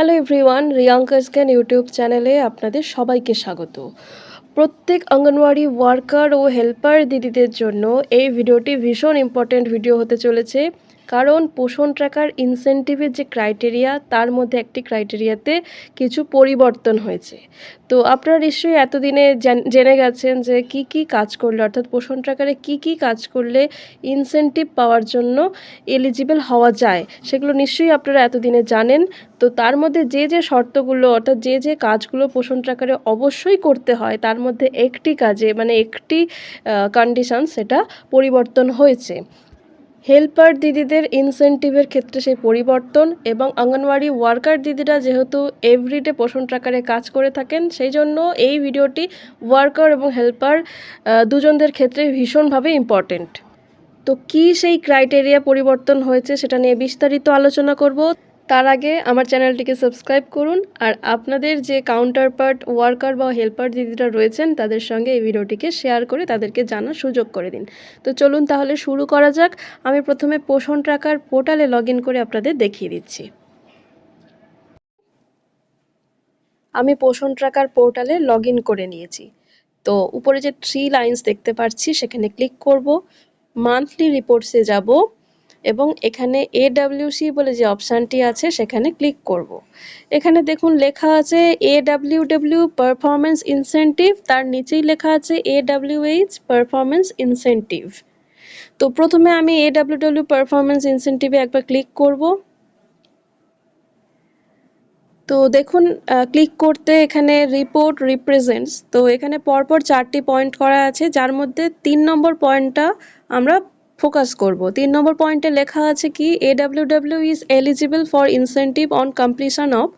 Hello everyone রিয়াঙ্কাস জ্ঞান YouTube চ্যানেলে আপনাদের সবাইকে স্বাগত। প্রত্যেক অঙ্গনওয়াড়ি ওয়ার্কার ও হেল্পার দিদিদের জন্য এই ভিডিওটি ভীষণ ইম্পর্ট্যান্ট ভিডিও হতে চলেছে। কারণ পোষণ ট্র্যাকার ইনসেন্টিভের যে ক্রাইটেরিয়া তার মধ্যে একটি ক্রাইটেরিয়াতে কিছু পরিবর্তন হয়েছে। তো আপনারা নিশ্চয়ই এতদিনে জেনে গেছেন যে কি কি কাজ করলে, অর্থাৎ পোষণ ট্র্যাকারে কি কি কাজ করলে ইনসেন্টিভ পাওয়ার জন্য এলিজিবল হওয়া যায়, সেগুলো নিশ্চয়ই আপনারা এতদিনে জানেন। তো তার মধ্যে যে যে শর্তগুলো, অর্থাৎ যে যে কাজগুলো পোষণ ট্র্যাকারে অবশ্যই করতে হয়, তার মধ্যে একটি কাজে মানে একটি কন্ডিশন সেটা পরিবর্তন হয়েছে। হেল্পার দিদিদের ইনসেন্টিভের ক্ষেত্রে সেই পরিবর্তন এবং অঙ্গনওয়াড়ি ওয়ার্কার দিদিরা যেহেতু এভরিডে পোষণ ট্রাকারে কাজ করে থাকেন, সেই জন্য এই ভিডিওটি ওয়ার্কার এবং হেল্পার দুজনদের ক্ষেত্রে ভীষণভাবে ইম্পর্টেন্ট তো কি সেই ক্রাইটেরিয়া পরিবর্তন হয়েছে সেটা নিয়ে বিস্তারিত আলোচনা করব। তার আগে আমার চ্যানেলটিকে সাবস্ক্রাইব করুন আর আপনাদের যে কাউন্টার পার্ট ওয়ার্কার বা হেল্পার দিদিরা রয়েছেন, তাদের সঙ্গে এই ভিডিওটিকে শেয়ার করে তাদেরকে জানার সুযোগ করে দিন। তো চলুন তাহলে শুরু করা যাক। আমি প্রথমে পোষণ ট্রাকার পোর্টালে লগ করে আপনাদের দেখিয়ে দিচ্ছি। আমি পোষণ ট্রাকার পোর্টালে লগ করে নিয়েছি। তো উপরে যে থ্রি লাইন্স দেখতে পাচ্ছি, সেখানে ক্লিক করব। মান্থলি রিপোর্টসে যাব। এবং এখানে এডাব্লিউসি বলে যে অপশানটি আছে, সেখানে ক্লিক করব। এখানে দেখুন লেখা আছে এ এডাব্লিউডাব্লিউ পারফরমেন্স ইনসেন্টিভ তার নিচেই লেখা আছে এডাব্লিউএইচ পারফরমেন্স ইনসেন্টিভ তো প্রথমে আমি এডাব্লিউডাব্লিউ পারফরমেন্স ইনসেন্টিভে একবার ক্লিক করব। তো দেখুন ক্লিক করতে এখানে রিপোর্ট রিপ্রেজেন্টস তো এখানে পরপর চারটি পয়েন্ট করা আছে, যার মধ্যে তিন নম্বর পয়েন্টটা আমরা ফোকাস করব। তিন নম্বর পয়েন্টে লেখা আছে কি AWW is eligible for incentive on completion of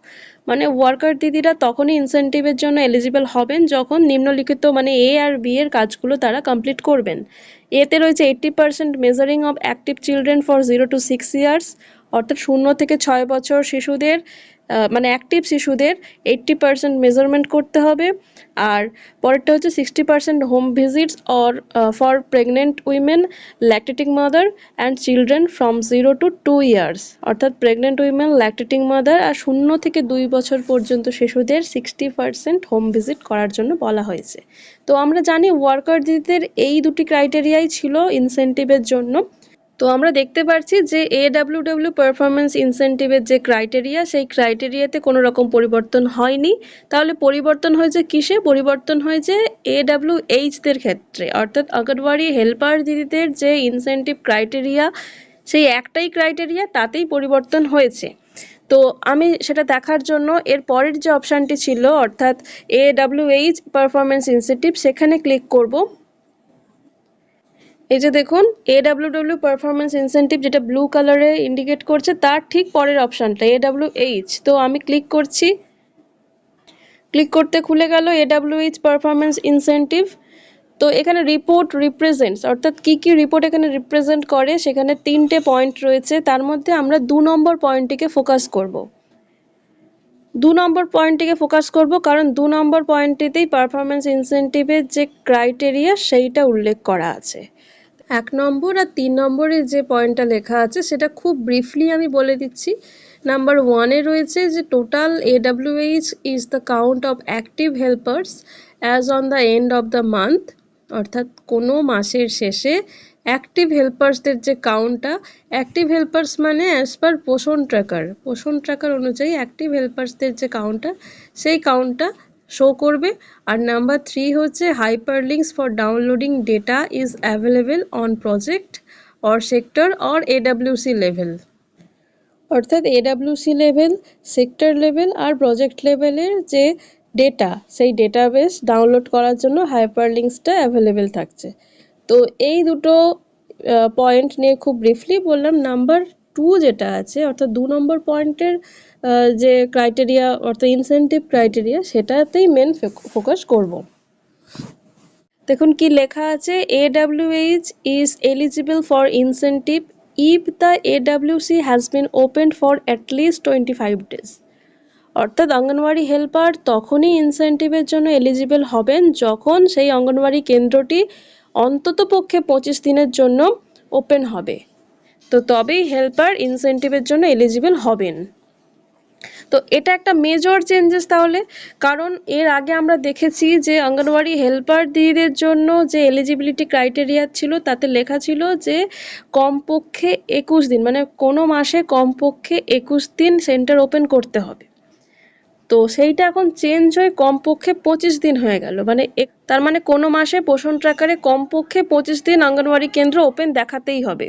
মানে ওয়ার্কার দিদিরা তখনই ইনসেন্টিভের জন্য এলিজিবল হবেন যখন নিম্নলিখিত মানে এ আর বি এর কাজগুলো তারা কমপ্লিট করবেন। এতে রয়েছে eighty percent measuring of active children for zero to six years অর্থাৎ শূন্য থেকে ছয় বছর শিশুদের। মানে অ্যাক্টিভ শিশুদের এইট্টি পার্সেন্ট মেজারমেন্ট করতে হবে। আর পরেরটা হচ্ছে sixty percent home visits or for pregnant women lactating mother and children from zero to two years অর্থাৎ প্রেগনেন্ট উইমেন ল্যাকটেটিং মাদার আর শূন্য থেকে দুই বছর পর্যন্ত শিশুদের সিক্সটি পার্সেন্ট হোম ভিজিট করার জন্য বলা হয়েছে। তো আমরা জানি ওয়ার্কার দিদিদের এই দুটি ক্রাইটেরিয়াই ছিল ইনসেন্টিভের জন্য। তো আমরা দেখতে পাচ্ছি যে এডাব্লিউডাব্লিউ পারফরমেন্স ইনসেন্টিভের যে ক্রাইটেরিয়া সেই ক্রাইটেরিয়াতে কোনো রকম পরিবর্তন হয়নি। তাহলে পরিবর্তন হয়েছে কিসে? পরিবর্তন হয়েছে এডাব্লিউ এইচদের ক্ষেত্রে। অর্থাৎ অঙ্গনওয়াড়ি হেল্পার দিদিদের যে ইনসেন্টিভ ক্রাইটেরিয়া সেই একটাই ক্রাইটেরিয়া তাতেই পরিবর্তন হয়েছে। তো আমি সেটা দেখার জন্য এর পরের যে অপশানটি ছিল, অর্থাৎ এডাব্লিউএইচ পারফরমেন্স ইনসেন্টিভ সেখানে ক্লিক করব। এই যে দেখুন এডাব্লিউডাব্লিউ পারফরমেন্স ইনসেন্টিভ যেটা ব্লু কালারে ইন্ডিকেট করছে, তার ঠিক পরের অপশানটা এডাব্লিউএইচ তো আমি ক্লিক করছি ক্লিক করতে খুলে গেল এডাব্লিউএইচ পারফরমেন্স ইনসেন্টিভ তো এখানে রিপোর্ট রিপ্রেজেন্টস অর্থাৎ কি কি রিপোর্ট এখানে রিপ্রেজেন্ট করে, সেখানে তিনটে পয়েন্ট রয়েছে, তার মধ্যে আমরা দু নম্বর পয়েন্টটিকে ফোকাস করব। দু নম্বর পয়েন্টটিকে ফোকাস করব, কারণ দু নম্বর পয়েন্টটিতেই পারফরমেন্স ইনসেন্টিভের যে ক্রাইটেরিয়া সেইটা উল্লেখ করা আছে। এক নম্বর আর তিন নম্বরের যে পয়েন্টটা লেখা আছে, সেটা খুব ব্রিফলি আমি বলে দিচ্ছি। নাম্বার ওয়ানে রয়েছে যে total AWH is the count of active helpers as on the end of the month অর্থাৎ কোনো মাসের শেষে অ্যাক্টিভ হেল্পার্সদের যে কাউন্টটা অ্যাক্টিভ হেল্পার্স মানে as per Poshan tracker Poshan tracker অনুযায়ী অ্যাক্টিভ হেল্পার্সদের যে কাউন্টটা সেই কাউন্টটা শো করবে। আর নাম্বার থ্রি হচ্ছে hyperlinks for downloading data is available on project or sector or AWC level অর্থাৎ এডাব্লিউসি লেভেল সেক্টর লেভেল আর প্রজেক্ট লেভেলের যে ডেটা সেই ডেটাবেস ডাউনলোড করার জন্য হাইপারলিঙ্কসটা অ্যাভেলেবেল থাকছে। তো এই দুটো পয়েন্ট নিয়ে খুব ব্রিফলি বললাম। নাম্বার টু যেটা আছে, অর্থাৎ দু নম্বর পয়েন্টের যে ক্রাইটেরিয়া অর্থাৎ ইনসেন্টিভ ক্রাইটেরিয়া সেটাতেই মেন ফোকাস করব। দেখুন কি লেখা আছে AWH is eligible for incentive if the AWC has been open for at least twenty five days অর্থাৎ অঙ্গনওয়াড়ি হেল্পার তখনই ইনসেন্টিভের জন্য এলিজিবল হবেন যখন সেই অঙ্গনওয়াড়ি কেন্দ্রটি অন্ততপক্ষে পঁচিশ দিনের জন্য ওপেন হবে। তো তবেই হেল্পার ইনসেন্টিভের জন্য এলিজিবল হবেন। তো এটা একটা মেজর চেঞ্জেস তাহলে, কারণ এর আগে আমরা দেখেছি যে অঙ্গনওয়াড়ি হেল্পার দিদিদের জন্য যে এলিজিবিলিটি ক্রাইটেরিয়া ছিল, তাতে লেখা ছিল যে কমপক্ষে একুশ দিন মানে কোনো মাসে কমপক্ষে একুশ দিন সেন্টার ওপেন করতে হবে। তো সেইটা এখন চেঞ্জ হয়ে কমপক্ষে পঁচিশ দিন হয়ে গেল। মানে তার মানে কোনো মাসে পোষণ ট্রাকারে কমপক্ষে পঁচিশ দিন অঙ্গনওয়াড়ি কেন্দ্র ওপেন দেখাতেই হবে।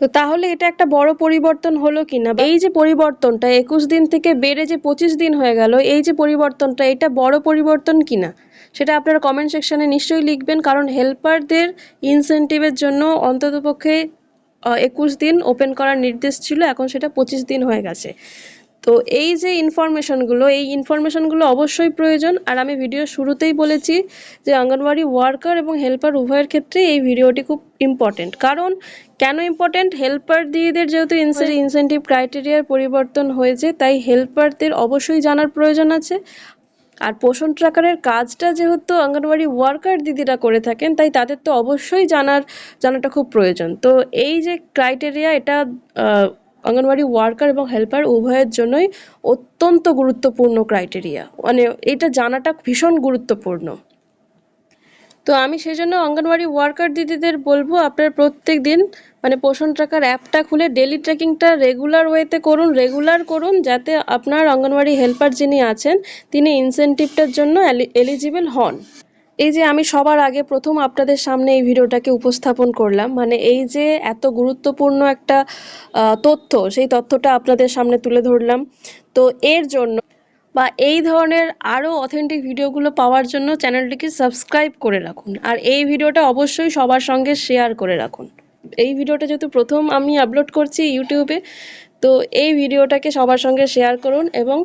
তো তাহলে এটা একটা বড় পরিবর্তন হলো কিনা? এই যে পরিবর্তনটা একুশ দিন থেকে বেড়ে যে পঁচিশ দিন হয়ে গেল, এই যে পরিবর্তনটা এটা বড় পরিবর্তন কিনা? সেটা আপনারা কমেন্ট সেকশানে নিশ্চয়ই লিখবেন, কারণ হেল্পারদের ইনসেন্টিভের জন্য অন্ততপক্ষে একুশ দিন ওপেন করার নির্দেশ ছিল, এখন সেটা পঁচিশ দিন হয়ে গেছে। তো এই যে ইনফরমেশনগুলো এই ইনফরমেশনগুলো অবশ্যই প্রয়োজন। আর আমি ভিডিও শুরুতেই বলেছি যে অঙ্গনওয়াড়ি ওয়ার্কার এবং হেল্পার উভয়ের ক্ষেত্রে এই ভিডিওটি খুব ইম্পর্টেন্ট কারণ কেন ইম্পর্টেন্ট হেল্পার দিদিদের যেহেতু ইনসেন্টিভ ক্রাইটেরিয়ার পরিবর্তন হয়েছে তাই হেল্পারদের অবশ্যই জানার প্রয়োজন আছে। আর পোষণ ট্রাকারের কাজটা যেহেতু অঙ্গনওয়াড়ি ওয়ার্কার দিদিরা করে থাকেন তাই তাদের তো অবশ্যই জানার জানাটা খুব প্রয়োজন। তো এই যে ক্রাইটেরিয়া এটা অঙ্গনওয়াড়ি ওয়ার্কার এবং হেল্পার উভয়ের জন্যই অত্যন্ত গুরুত্বপূর্ণ ক্রাইটেরিয়া। মানে এটা জানাটা ভীষণ গুরুত্বপূর্ণ। তো আমি সেই জন্য অঙ্গনওয়াড়ি ওয়ার্কার দিদিদের বলব, আপনার প্রত্যেক দিন মানে পোষণ ট্রাকার অ্যাপটা খুলে ডেলি ট্র্যাকিংটা রেগুলার ওয়েতে করুন, রেগুলার করুন, যাতে আপনার অঙ্গনওয়াড়ি হেল্পার যিনি আছেন, তিনি ইনসেনটিভটার জন্য এলিজিবল হন। এই যে আমি সবার আগে প্রথম আপনাদের সামনে এই ভিডিওটাকে উপস্থাপন করলাম মানে এই যে এত গুরুত্বপূর্ণ একটা তথ্য, সেই তথ্যটা আপনাদের সামনে তুলে ধরলাম। তো এর জন্য বা এই ধরনের আরও অথেন্টিক ভিডিওগুলো পাওয়ার জন্য চ্যানেলটিকে সাবস্ক্রাইব করে রাখুন। আর এই ভিডিওটা অবশ্যই সবার সঙ্গে শেয়ার করে রাখুন। এই ভিডিওটা যেহেতু প্রথম আমি আপলোড করছি ইউটিউবে তো এই ভিডিওটাকে সবার সঙ্গে শেয়ার করুন এবং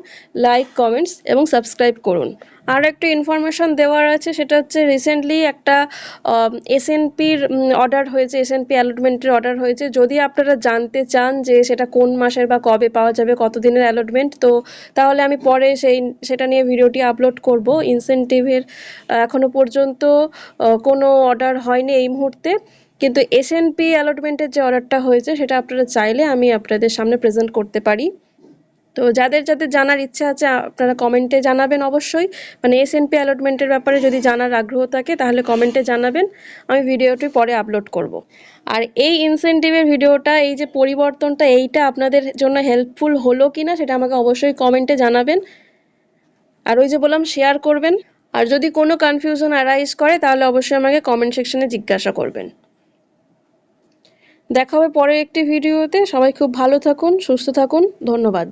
লাইক কমেন্টস এবং সাবস্ক্রাইব করুন। আর একটু ইনফরমেশন দেওয়ার আছে, সেটা হচ্ছে রিসেন্টলি একটা এসএনপির অর্ডার হয়েছে এসএনপি অ্যালটমেন্টের অর্ডার হয়েছে। যদি আপনারা জানতে চান যে সেটা কোন মাসের বা কবে পাওয়া যাবে, কতদিনের অ্যালটমেন্ট তো তাহলে আমি পরে সেই, সেটা নিয়ে ভিডিওটি আপলোড করব। ইনসেনটিভের এখনও পর্যন্ত কোনো অর্ডার হয়নি এই মুহূর্তে। কিন্তু এসএনপি অ্যালটমেন্টের যে অর্ডারটা হয়েছে, সেটা আপনারা চাইলে আমি আপনাদের সামনে প্রেজেন্ট করতে পারি। তো যাদের যাদের জানার ইচ্ছা আছে, আপনারা কমেন্টে জানাবেন অবশ্যই। মানে এসএনপি অ্যালটমেন্টের ব্যাপারে যদি জানার আগ্রহ থাকে, তাহলে কমেন্টে জানাবেন। আমি ভিডিওটি পরে আপলোড করব। আর এই ইনসেন্টিভের ভিডিওটা, এই যে পরিবর্তনটা, এইটা আপনাদের জন্য হেল্পফুল হলো কি না সেটা আমাকে অবশ্যই কমেন্টে জানাবেন। আর ওই যে বললাম শেয়ার করবেন। আর যদি কোনো কনফিউশন অ্যারাইজ করে, তাহলে অবশ্যই আমাকে কমেন্ট সেকশনে জিজ্ঞাসা করবেন। দেখা হবে পরের একটি ভিডিওতে। সবাই খুব ভালো থাকুন সুস্থ থাকুন। ধন্যবাদ।